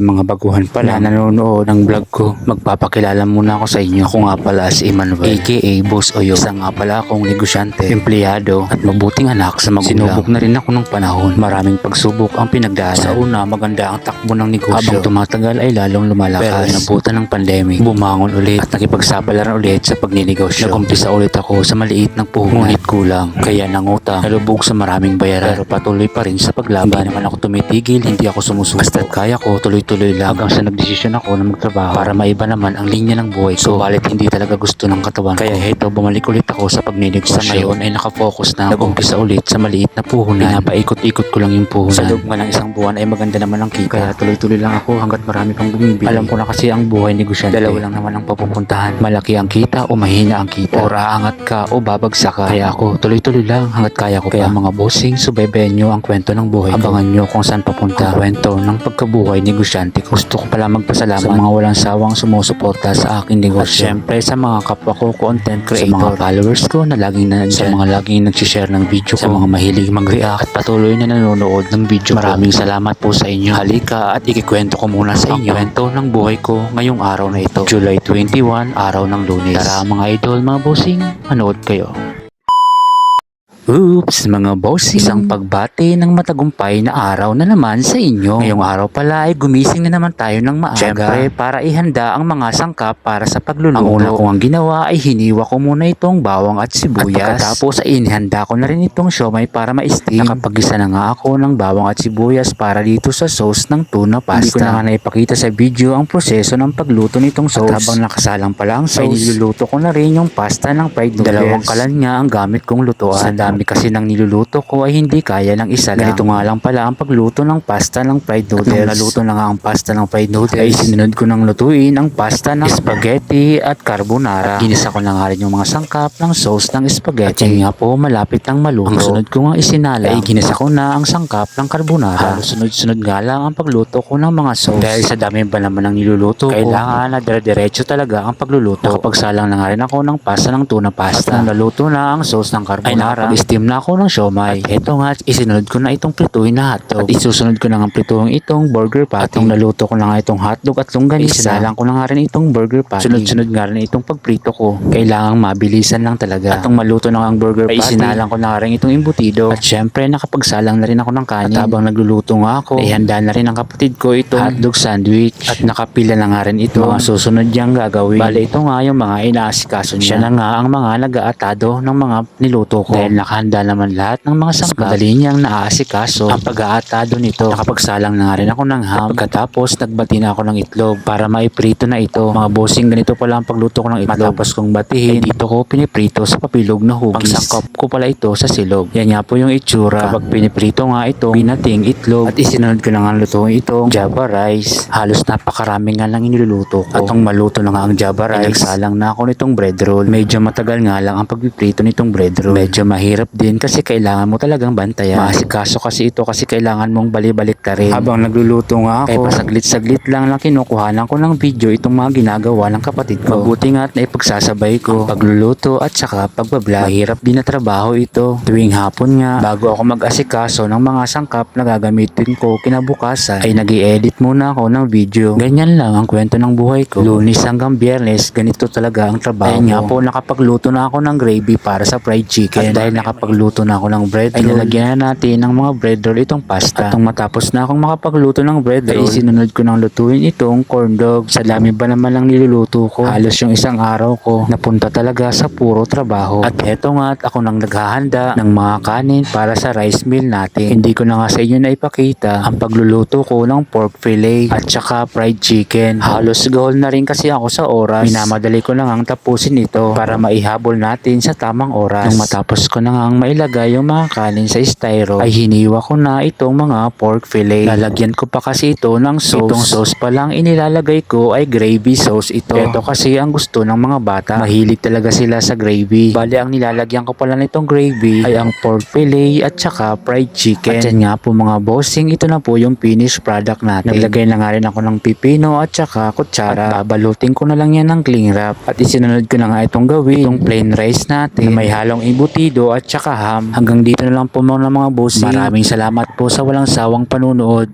Sa mga baguhan pala na nanonood ng vlog ko, magpapakilala muna ako sa inyo. Ako nga pala si Emmanuel, aka Boss Oyo. Isa nga pala akong negosyante, empleyado, at mabuting anak sa magulang. Sinubok na rin ako ng panahon. Maraming pagsubok ang pinagdaanan. Sa una, maganda ang takbo ng negosyo. Habang tumatagal ay lalong lumalakas. Pero inabutan ng pandemic, bumangon ulit at nakipagsabalaran ulit sa pagninegosyo. Nagumpisa ulit ako sa maliit ng puhunan. Ngunit kulang, kaya nangutang, nalubog sa maraming bayaran. Pero patuloy pa rin sa paglaban. Hindi naman ako tumitigil, hindi ako sumusuko. Basta't kaya ko, tuloy-tuloy lang. Hanggang sa nagdesisyon ako na magtrabaho para maiba naman ang linya ng buhay ko. Subalit hindi talaga gusto ng katawan ko. Kaya heto, bumalik ulit ako sa pagninegosyo. Sa ngayon ay nakafocus na ako. Nag-umpisa ulit sa maliit na puhunan. Pinapaikot-ikot ko lang yung puhunan. Sa loob ng isang buwan ay maganda naman ang kita. Kaya tuloy-tuloy lang ako hanggat marami pang bumibili. Alam ko na kasi ang buhay negosyante. Dalawa lang naman ang papupuntahan. Malaki ang kita o mahina ang kita. Or aangat ka o babagsak ka. Kaya ako tuloy-tuloy lang hanggat kaya ko. Kaya mga bossing, subaybayan nyo ang kwento ng buhay. Abangan nyo kung saan papunta. Ang kwento ng pagkabuhay negosyante ko. Gusto ko pala magpasalamat sa mga walang sawang sumusuporta sa aking negosyo. At syempre sa mga kapwa ko content creator. Sa mga followers ko na laging nandyan. Sa mga laging nagsishare ng video ko. Sa mga mahilig mag-react at patuloy na nanonood ng video ko. Maraming salamat po sa inyo. Halika at ikikwento ko muna sa inyo. Ang kwento ng buhay ko ngayong araw na ito. July 21, araw ng lunes. Tara mga idol, mga bossing, manood kayo. Oops, mga bossing. Isang pagbati ng matagumpay na araw na naman sa inyo. Ngayong araw pala ay gumising na naman tayo ng maaga. Siyempre, para ihanda ang mga sangkap para sa pagluluto. Ang una kong ang ginawa ay hiniwa ko muna itong bawang at sibuyas. At pagkatapos ay inihanda ko na rin itong siomay para ma-steam. Nakapagisa na nga ako ng bawang at sibuyas para dito sa sauce ng tuna pasta. Hindi ko na nga naipakita sa video ang proseso ng pagluto nitong sauce. At habang nakasalang pala ang sauce, ay niluluto ko na rin yung pasta ng fried noodles. Dalawang kalan nga ang gamit kong lutuan. Sa dami kasi ng niluluto ko ay hindi kaya ng isa lang. Ganito nga lang pala ang pagluto ng pasta ng fried noodles. At nung naluto na nga ang pasta ng fried noodles, ay sinunod ko ng lutuin ang pasta ng spaghetti at carbonara. At ginisa ko na nga rin yung mga sangkap ng sauce ng spaghetti. At nga po, malapit ng maluto. Ang sunod ko nga isinala, ay ginisa ko na ang sangkap ng carbonara. Halos sunod-sunod nga lang ang pagluto ko ng mga sauce. Dahil sa dami ba naman ng niluluto ko, kailangan na dire-diretso talaga ang pagluluto. Nakapagsalang na nga rin ako ng pasta ng tuna pasta. At nung naluto na ang sauce ng carbonara, ay steam na ako ng siomay. At eto nga, isinunod ko na itong prituin na hotdog. At isusunod ko na nga prituin itong burger patty. At nung naluto ko na nga itong hotdog at longganisa, isinalang ko na nga rin itong burger patty. Sunod-sunod nga rin itong pagprito ko. Kailangang mabilisan lang talaga. At nung maluto na ang burger patty, isinalang ko na nga rin itong imbutido. At syempre, nakapagsalang na rin ako ng kanin. At habang nagluluto nga ako, ay handa na rin ang kapatid ko itong hotdog sandwich. At nakapila na nga rin ito. Mga susunod niyang gagawin. Bale, ito nga yung mga inaasikaso niya. Siya na nga ang mga nag-aatado ng mga niluto ko. Dahil nakahanda naman lahat ng mga sangkap. Madali niyang naaasikaso ang pag-aatado nito. Nakapagsalang na nga rin ako ng ham. At pagkatapos, nagbati na ako ng itlog para maiprito na ito. Mga bossing, ganito pala ang pagluto ko ng itlog. Matapos kong batihin, ay dito ko piniprito sa papilog na hugis. Pangsangkap ko pala ito sa silog. Yan nga po yung itsura. Kapag piniprito nga ito, pinating itlog. At isinunod ko na nga lutuin itong java rice. Halos napakarami nga lang iniluluto ko. At nung maluto na nga ang java rice, ay nagsalang na ako nitong bread roll. Medyo matagal nga lang ang pagpiprito nitong bread roll. Medyo mahirap din kasi kailangan mo talagang bantayan. Maasikaso kasi ito kasi kailangan mong balibalik ta rin. Habang nagluluto nga ako, ay pasaglit-saglit lang lang kinukuhanan ko ng video itong mga ginagawa ng kapatid ko. Mabuti nga at naipagsasabay ko ang pagluluto at saka pagbablog. Mahirap din na trabaho ito. Tuwing hapon nga, bago ako mag-asikaso ng mga sangkap na gagamitin ko kinabukasan, ay nag edit muna ako ng video. Ganyan lang ang kwento ng buhay ko. Lunis hanggang biyernes, ganito talaga ang trabaho Ayun nga po, nakapagluto na ako ng gravy para sa fried chicken. At dahil nakapagluto na ako ng bread ay lalagyan na natin ng mga bread roll itong pasta. At nung matapos na akong makapagluto ng bread roll, ay sinunod ko ng lutuin itong corn dog. Sa dami ba naman lang niluluto ko? Halos yung isang araw ko, napunta talaga sa puro trabaho. At eto nga, at ako nang naghahanda ng mga kanin para sa rice meal natin. Hindi ko na nga sa inyo na ipakita ang pagluluto ko ng pork fillet at saka fried chicken. Halos gahol na rin kasi ako sa oras. Minamadali ko na ngang tapusin ito para maihabol natin sa tamang oras. Nung matapos ko na ngang mailagay yung mga kanin sa styro, ay hiniwa ko na itong mga pork fillet. Lalagyan ko pa kasi ito ng sauce. Itong sauce pa lang inilalagay ko ay gravy sauce ito. Ito kasi ang gusto ng mga bata. Mahilig talaga sila sa gravy. Bali ang nilalagyan ko pala nitong gravy ay ang pork fillet at saka fried chicken. At yan nga po mga bossing, ito na po yung finished product natin. Naglagay na nga rin ako ng pipino at saka kutsara. At babalutin ko na lang yan ng cling wrap. At isinunod ko na nga itong gawin, itong plain rice natin na may halong embutido at saka ham. Hanggang dito na lang po mga mga bossing. Maraming salamat po sa walang sawang panunood.